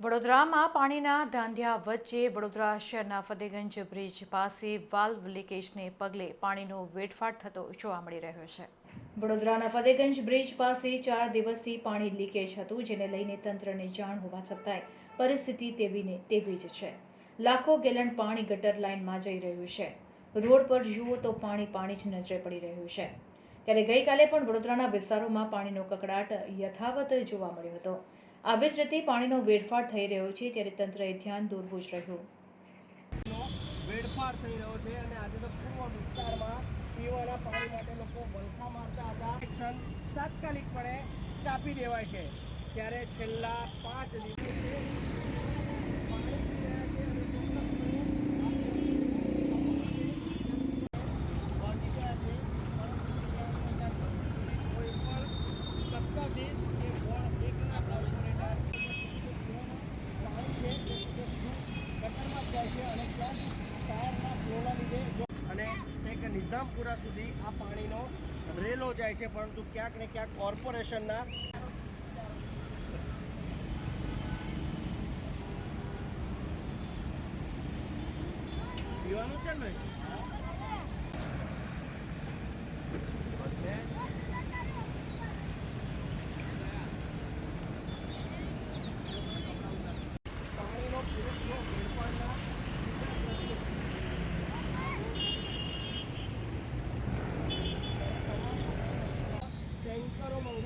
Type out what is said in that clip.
વડોદરામાં પાણીના ધાંધિયા વચ્ચે વડોદરા શહેરના ફતેગંજ બ્રિજ પાસે વાલ્વ લીકેજને પગલે પાણીનો વેડફાટ થતો જોવા મળી રહ્યો છે. વડોદરાના ફતેગંજ બ્રિજ પાસે ચાર દિવસથી પાણી લીકેજ હતું, જેને લઈને તંત્રને જાણ હોવા છતાંય પરિસ્થિતિ તેવીને તેવી જ છે. લાખો ગેલન પાણી ગટર લાઇનમાં જઈ રહ્યું છે. રોડ પર જુઓ તો પાણી પાણી જ નજરે પડી રહ્યું છે. ત્યારે ગઈકાલે પણ વડોદરાના વિસ્તારોમાં પાણીનો કકડાટ યથાવત જોવા મળ્યો હતો. આવી જ રીતે પાણીનો વેડફાટ થઈ રહ્યો છે ત્યારે તંત્રએ ધ્યાન દોરવું જ રહ્યું. વેડફાટ થઈ રહ્યો છે અને આજે તો પૂર્વ વિસ્તારમાં પીવાના પાણી માટે લોકો વલખા મારતા હતા. એક્શન તાત્કાલિકપણે કાપી દેવાય છે. ત્યારે છેલ્લા પાંચ દિવસથી પાણી પી રહ્યા છે અને ચોક્કસપણે પહોંચી ગયા છે. પરંતુ કોઈ પણ સત્તાધીશ કે વોર્ડ એકના કોર્પોરેટર પાણી છે તે ગટરમાં જાય છે અને ત્યાં ટાયરના ફ્લોના લીધે જો અને એક નિઝામપુરા સુધી આ પાણીનો રેલો જાય છે, પરંતુ ક્યાંક ને ક્યાંક કોર્પોરેશનના પીવાનું છે ને film a lot.